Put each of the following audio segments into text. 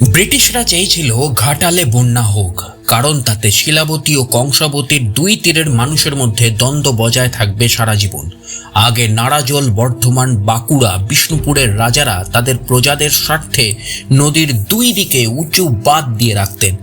ব্রিটিশরা চেয়েছিল ঘাটালে বন্যা হোক, কারণ তাতে শিলাবতী ও কংসাবতীর দুই তীরের মানুষের মধ্যে দ্বন্দ্ব বজায় থাকবে সারা জীবন। আগে নারাজল, বর্ধমান, বাঁকুড়া, বিষ্ণুপুরের রাজারা তাদের প্রজাদের স্বার্থে নদীর দুই দিকে উঁচু বাঁধ দিয়ে রাখতেন।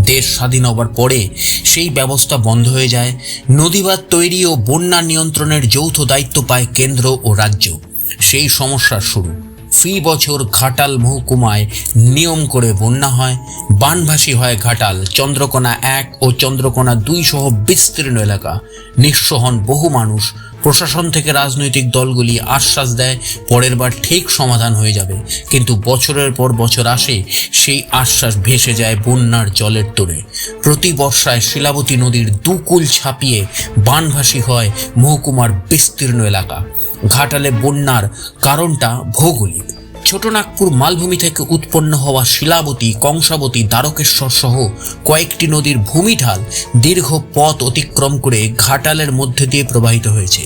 দেশ স্বাধীন হবার পরে সেই ব্যবস্থা বন্ধ হয়ে যায়। নদীবাদ তৈরি ও বন্যা নিয়ন্ত্রণের যৌথ দায়িত্ব পায় কেন্দ্র ও রাজ্য। সেই সমস্যার শুরু। ফি বছর ঘাটাল মহকুমায় নিয়ম করে বন্যা হয়, বানভাসী হয় ঘাটাল, চন্দ্রকোনা এক ও চন্দ্রকোনা দুই সহ বিস্তীর্ণ এলাকা। নিঃসহন হন বহু মানুষ প্রশাসন থেকে রাজনৈতিক দলগুলি আশ্বাস দেয়, পরের বার ঠিক সমাধান হয়ে যাবে। কিন্তু বছরের পর বছর আসে, সেই আশ্বাস ভেসে যায় বন্যার জলের তোরে। প্রতি বর্ষায় শিলাবতী নদীর দুকুল ছাপিয়ে বানভাসী হয় মহকুমার বিস্তীর্ণ এলাকা। ঘাটালে বন্যার কারণটা ভৌগোলিক। ছোটনাগপুর মালভূমি থেকে উৎপন্ন হওয়া শিলাবতী, কংসাবতী, দ্বারকেশ্বর সহ কয়েকটি নদীর ভূমিঢাল দীর্ঘ পথ অতিক্রম করে ঘাটালের মধ্যে দিয়ে প্রবাহিত হয়েছে।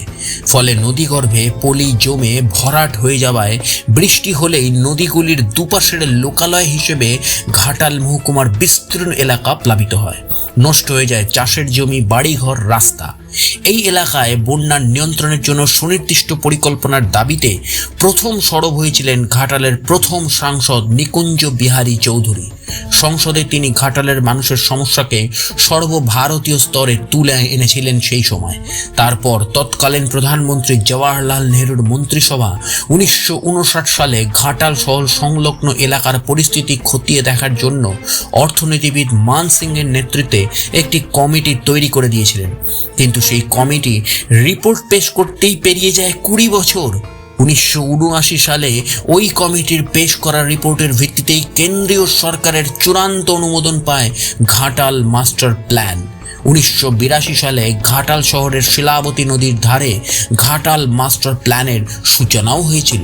ফলে নদীগর্ভে পলি জমে ভরাট হয়ে যাওয়ায় বৃষ্টি হলেই নদীগুলির দুপাশের লোকালয় হিসেবে ঘাটাল মহকুমার বিস্তীর্ণ এলাকা প্লাবিত হয়। নষ্ট হয়ে যায় চাষের জমি, বাড়িঘর, রাস্তা। এই এলাকায় বন্যার নিয়ন্ত্রণের জন্য সুনির্দিষ্ট পরিকল্পনার দাবিতে প্রথম সরব হয়েছিলেন ঘাটালের প্রথম সাংসদ নিকুঞ্জ বিহারী চৌধুরী। সংসদে তিনি ঘাটালের মানুষের সমস্যাকে সর্বভারতীয় স্তরে তুলে এনেছিলেন সেই সময়। তারপর তৎকালীন প্রধানমন্ত্রী জওয়াহরলাল নেহরুর মন্ত্রিসভা উনিশশো উনষাট সালে ঘাটাল শহর সংলগ্ন এলাকার পরিস্থিতি খতিয়ে দেখার জন্য অর্থনীতিবিদ মান সিংয়ের নেতৃত্বে একটি কমিটি তৈরি করে দিয়েছিলেন। কিন্তু সেই কমিটি রিপোর্ট পেশ করতেই পেরিয়ে যায় কুড়ি বছর। উনিশশো উনআশি সালে ওই কমিটির পেশ করা রিপোর্টের ভিত্তিতেই কেন্দ্রীয় সরকারের চূড়ান্ত অনুমোদন পায় ঘাটাল মাস্টার প্ল্যান। উনিশশো বিরাশি সালে ঘাটাল শহরের শিলাবতী নদীর ধারে ঘাটাল মাস্টার প্ল্যানের সূচনাও হয়েছিল।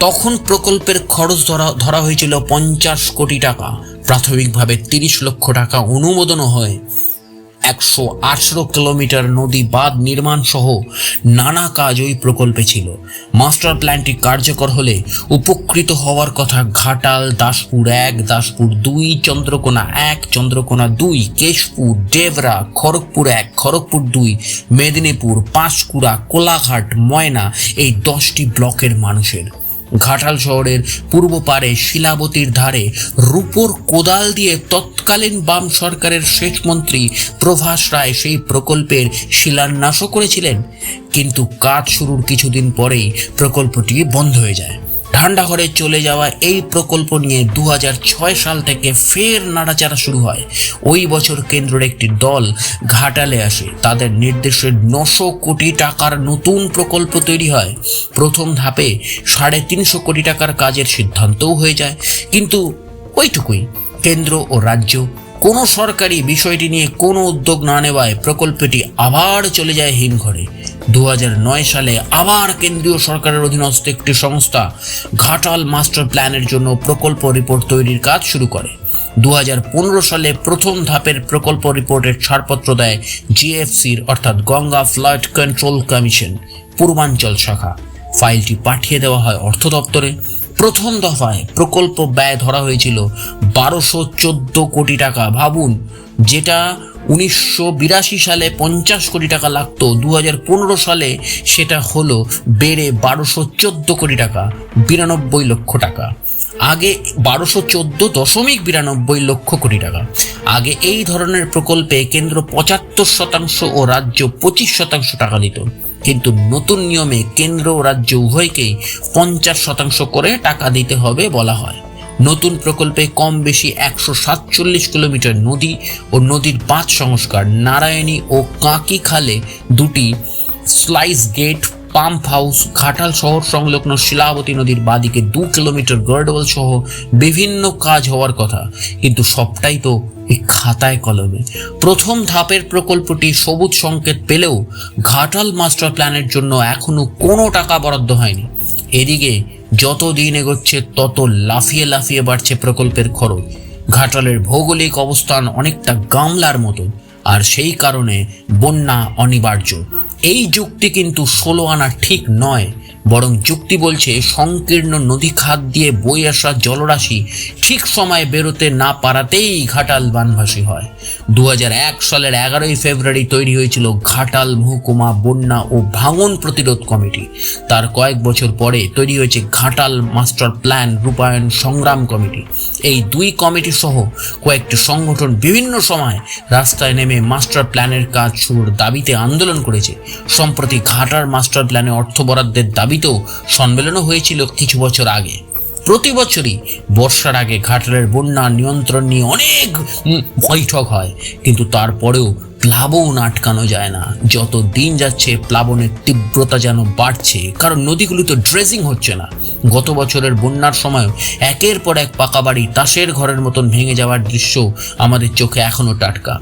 তখন প্রকল্পের খরচ ধরা ধরা হয়েছিল পঞ্চাশ কোটি টাকা। প্রাথমিকভাবে তিরিশ লক্ষ টাকা অনুমোদনও হয়। একশো আঠেরো কিলোমিটার নদী বাঁধ নির্মাণ সহ নানা কাজ ওই প্রকল্পে ছিল। মাস্টার প্ল্যানটি কার্যকর হলে উপকৃত হওয়ার কথা ঘাটাল, দাসপুর এক, দাসপুর দুই, চন্দ্রকোনা এক, চন্দ্রকোনা দুই, কেশপুর ডেবরা খড়গপুর এক, খড়গপুর দুই, মেদিনীপুর, পাঁশকুড়া, কোলাঘাট, ময়না, এই দশটি ব্লকের মানুষের। ঘাটাল শহরের পূর্ব পারে শিলাবতীর ধারে রূপোর কোদাল দিয়ে তৎকালীন বাম সরকারের শেষ মন্ত্রী প্রভাস রায় সেই প্রকল্পের শিলান্যাসও করেছিলেন। কিন্তু কাজ শুরুর কিছুদিন পরেই প্রকল্পটি বন্ধ হয়ে যায়। ঠান্ডা ঘরে চলে যাওয়া এই প্রকল্প নিয়ে দু হাজার ছয় সাল থেকে ফের নাড়াচাড়া শুরু হয়। ওই বছর কেন্দ্রের একটি দল ঘাটালে আসে। তাদের নির্দেশে নশো কোটি টাকার নতুন প্রকল্প তৈরি হয়। প্রথম ধাপে সাড়ে তিনশো কোটি টাকার কাজের সিদ্ধান্তও হয়ে যায়। কিন্তু ওইটুকুই। কেন্দ্র ও রাজ্য কোনো সরকারি বিষয়টি নিয়ে কোনো উদ্যোগ না নেওয়ায় প্রকল্পটি আবার চলে যায় হিমঘরে। দু হাজার নয় সালে আবার কেন্দ্রীয় সরকারের অধীনস্থ একটি সংস্থা ঘাটাল মাস্টার প্ল্যানের জন্য প্রকল্প রিপোর্ট তৈরির কাজ শুরু করে। দু হাজার পনেরো সালে প্রথম ধাপের প্রকল্প রিপোর্টের ছাড়পত্র দেয় জিএফসির, অর্থাৎ গঙ্গা ফ্লাড কন্ট্রোল কমিশন, পূর্বাঞ্চল শাখা। ফাইলটি পাঠিয়ে দেওয়া হয় অর্থ দপ্তরে। প্রথম দফায় প্রকল্প ব্যয় ধরা হয়েছিল বারোশো চোদ্দ কোটি টাকা। ভাবুন, যেটা উনিশশো বিরাশি সালে পঞ্চাশ কোটি টাকা লাগতো দু সালে সেটা হলো বেড়ে বারোশো চোদ্দ কোটি টাকা, বিরানব্বই লক্ষ টাকা। আগে বারোশো চোদ্দ দশমিক বিরানব্বই লক্ষ কোটি টাকা। আগে এই ধরনের প্রকল্পে কেন্দ্র পঁচাত্তর শতাংশ ও রাজ্য পঁচিশ শতাংশ টাকা দিত। কিন্তু নতুন নিয়মে কেন্দ্র ও রাজ্য উভয়কেই পঞ্চাশ শতাংশ করে টাকা দিতে হবে বলা হয়। নতুন প্রকল্পে কম বেশি একশো সাতচল্লিশ কিলোমিটার নদী ও নদীর বাঁধ সংস্কার, নারায়ণী ও কাঁকি খালে দুটি sluice gate, pump house, Ghatal শহর সংলগ্ন শিলাবতী নদীর বাদিকে দু কিলোমিটার গার্ডওয়াল সহ বিভিন্ন কাজ হওয়ার কথা। কিন্তু সবটাই তো এই খাতায় কলমে। প্রথম ধাপের প্রকল্পটি সবুজ সংকেত পেলেও ঘাটাল মাস্টার প্ল্যানের জন্য এখনও কোনো টাকা বরাদ্দ হয়নি। এদিকে যত দিন এগোচ্ছে, তত লাফিয়ে লাফিয়ে বাড়ছে প্রকল্পের খরচ। ঘাটালের ভৌগোলিক অবস্থান অনেকটা গামলার মতো আর সেই কারণে বন্যা অনিবার্য। এই যুক্তি কিন্তু ষোলো আনা ঠিক নয়। বরং যুক্তি বলছে, সংকীর্ণ নদী খাত দিয়ে বয়ে আসা জলরাশি ঠিক সময়ে বেরোতে না পারাতেই ঘাটাল বানভাসী হয়। দু হাজার এক সালের এগারোই ফেব্রুয়ারি তৈরি হয়েছিল ঘাটাল মহকুমা বন্যা ও ভাঙন প্রতিরোধ কমিটি। তার কয়েক বছর পরে তৈরি হয়েছে ঘাটাল মাস্টার প্ল্যান রূপায়ণ সংগ্রাম কমিটি। এই দুই কমিটি সহ কয়েকটি সংগঠন বিভিন্ন সময় রাস্তায় নেমে মাস্টার প্ল্যানের কাজ শুরুর দাবিতে আন্দোলন করেছে। সম্প্রতি ঘাটার মাস্টার প্ল্যানে অর্থ বরাদ্দের দাবিতেও সম্মেলনও হয়েছিল কিছু বছর আগে। প্রতি বছরই বর্ষার আগে ঘাটালের বন্যা নিয়ন্ত্রণ নিয়ে অনেক বৈঠক হয়, কিন্তু তারপরেও প্লাবন আটকানো যায় না। যত দিন যাচ্ছে, প্লাবনের তীব্রতা যেন বাড়ছে, কারণ নদীগুলি তো ড্রেজিং হচ্ছে না। গত বছরের বন্যার সময় একের পর এক পাকা বাড়ি তাসের ঘরের মতন ভেঙে যাওয়ার দৃশ্য আমাদের চোখে এখনও টাটকা।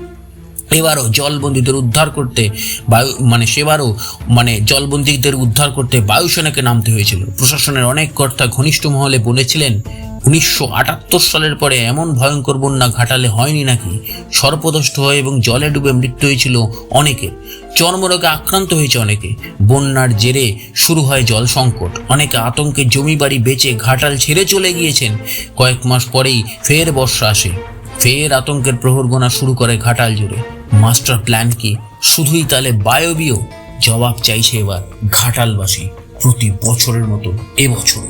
এবারও জলবন্দীদের উদ্ধার করতে বায়ু মানে সেবারও মানে জলবন্দীদের উদ্ধার করতে বায়ুসেনাকে নামতে হয়েছিল। প্রশাসনের অনেক কর্তা ঘনিষ্ঠ মহলে বলেছিলেন, উনিশশো আটাত্তর সালের পরে এমন ভয়ঙ্কর বন্যা ঘাটালে হয়নি নাকি? সর্পদষ্ট হয়ে এবং জলে ডুবে মৃত্যু হয়েছিল অনেকের চর্মরোগে আক্রান্ত হয়েছে অনেকে। বন্যার জেরে শুরু হয় জল সংকট। অনেকে আতঙ্কে জমি বাড়ি বেচে ঘাটাল ছেড়ে চলে গিয়েছেন। কয়েক মাস পরেই ফের বর্ষা আসে। ফের আতঙ্কের প্রহর গোনা শুরু করে ঘাটাল জুড়ে। মাস্টার প্ল্যান কি? শুধুই তাহলে বায়বীয়? জবাব চাইছে এবার ঘাটালবাসী প্রতি বছরের মতো এবছর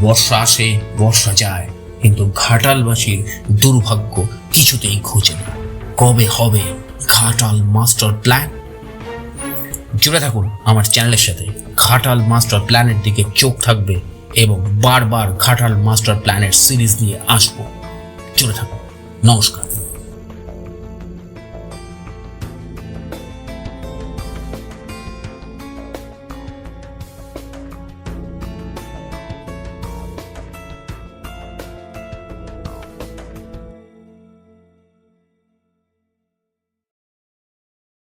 বর্ষা আসে, বর্ষা যায়, কিন্তু ঘাটালবাসীর দুর্ভাগ্য কিছুতেই ঘুচে না। কবে হবে ঘাটাল মাস্টার প্ল্যান? জুড়ে থাকুন আমার চ্যানেলের সাথে। ঘাটাল মাস্টার প্ল্যানের দিকে চোখ থাকবে এবং বারবার ঘাটাল মাস্টার প্ল্যানের সিরিজ নিয়ে আসব। জুড়ে থাকুন। নমস্কার।